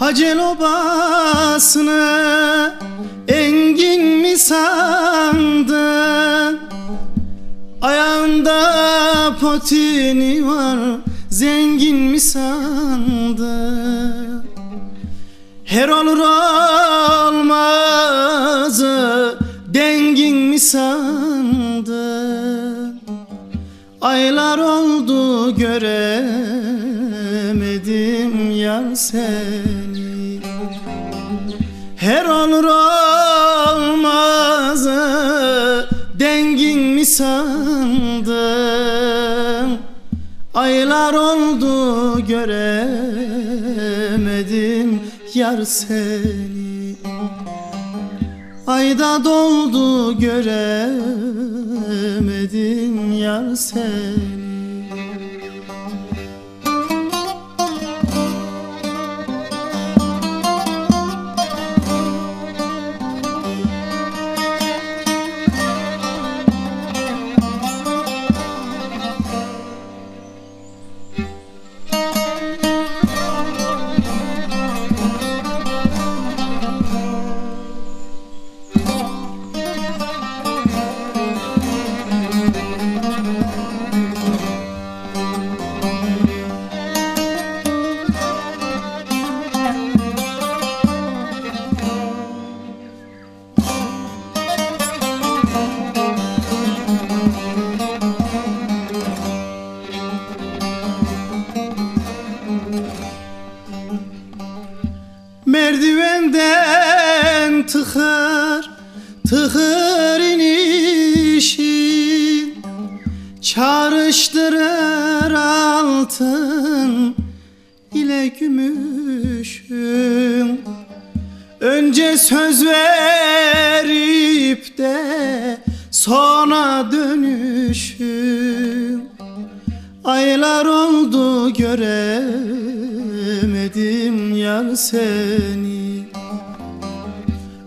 Hacel obasını engin mi sandın? Ayağında potini var zengin mi sandın? Her olur olmazı dengin mi sandın? Aylar oldu göremedim yar seni. Her olur olmazı dengin mi sandın? Aylar oldu göremedim yar seni Ayda doldu göremedim yar seni Merdivenden tıkır tıkır inişin. Çağrıştırır altın ile gümüşün. Önce söz verip de sonra dönüşün. Aylar oldu göremedim yar seni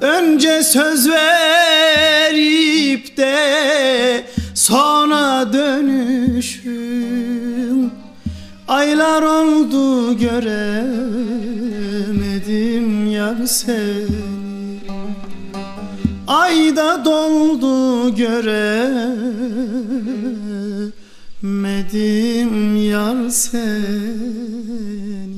Önce söz verip de sonra dönüşüm. Aylar oldu göremedim yar seni. Ayda doldu göremedim yar seni